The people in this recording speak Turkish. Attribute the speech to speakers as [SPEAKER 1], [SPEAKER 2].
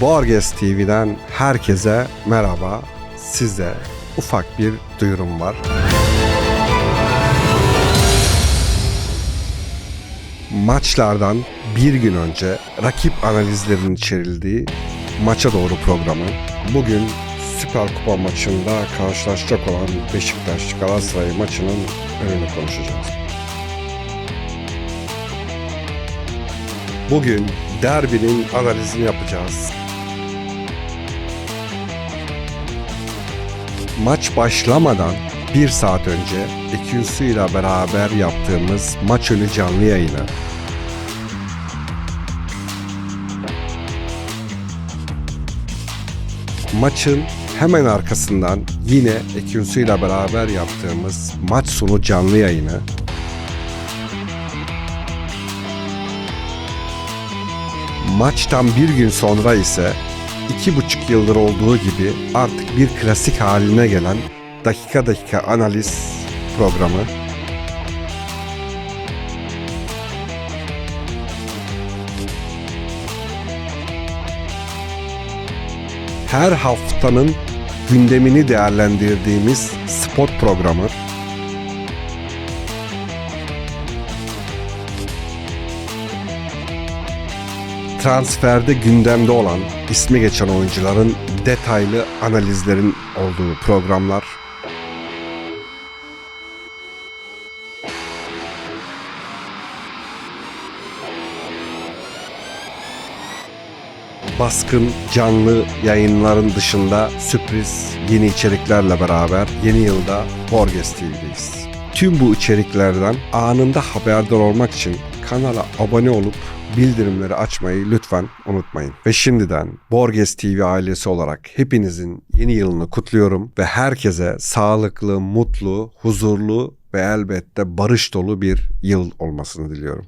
[SPEAKER 1] Borges TV'den herkese merhaba. Size ufak bir duyurum var. Maçlardan bir gün önce rakip analizlerinin içerildiği Maça Doğru programı bugün Süper Kupa maçında karşılaşacak olan Beşiktaş Galatasaray maçının önünü konuşacağız. Bugün derbinin analizini yapacağız. Maç başlamadan bir saat önce Ekünsü ile beraber yaptığımız maç önü canlı yayını. Maçın hemen arkasından yine Ekünsü ile beraber yaptığımız maç sonu canlı yayını. Maçtan bir gün sonra ise iki buçuk yıldır olduğu gibi artık bir klasik haline gelen dakika dakika analiz programı. Her haftanın gündemini değerlendirdiğimiz spot programı transferde gündemde olan ismi geçen oyuncuların detaylı analizlerin olduğu programlar baskın canlı yayınların dışında sürpriz yeni içeriklerle beraber yeni yılda Borges TV'deyiz. Tüm bu içeriklerden anında haberdar olmak için kanala abone olup bildirimleri açmayı lütfen unutmayın. Ve şimdiden Borges TV ailesi olarak hepinizin yeni yılını kutluyorum ve herkese sağlıklı, mutlu, huzurlu ve elbette barış dolu bir yıl olmasını diliyorum.